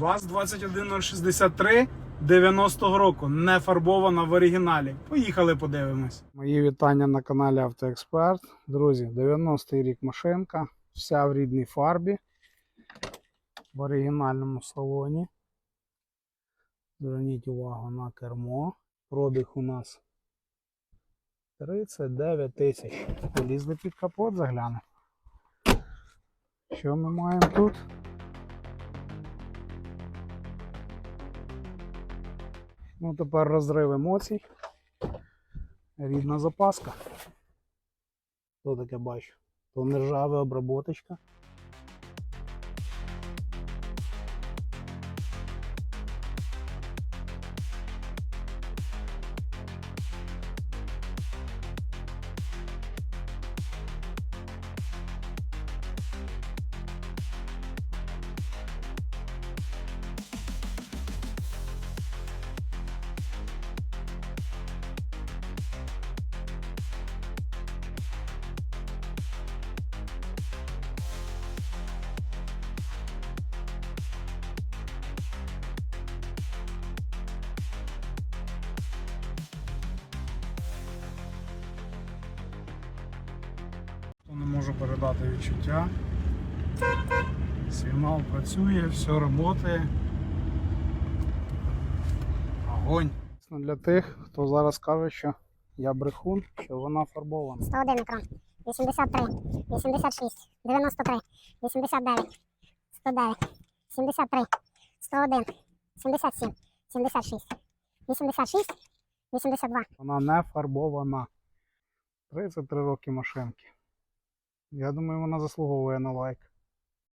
ВАЗ-21063 90-го року, не фарбована в оригіналі. Поїхали подивимось. Мої вітання на каналі Автоексперт. Друзі, 90-й рік машинка, вся в рідній фарбі, в оригінальному салоні. Зверніть увагу на кермо. Пробіг у нас 39 тисяч. Полізли під капот, заглянемо. Що ми маємо тут? Ну, тепер розрив емоцій. Рідна запаска. Що таке бачу? То нержава обработочка. Можу передати відчуття. Сигнал працює, все працює. Огонь. Для тих, хто зараз каже, що я брехун, що вона фарбована. 101 екран, 83, 86, 93, 89, 109, 73, 101, 77, 76, 86, 82. Вона не фарбована. 33 роки машинки. Я думаю, вона заслуговує на лайк.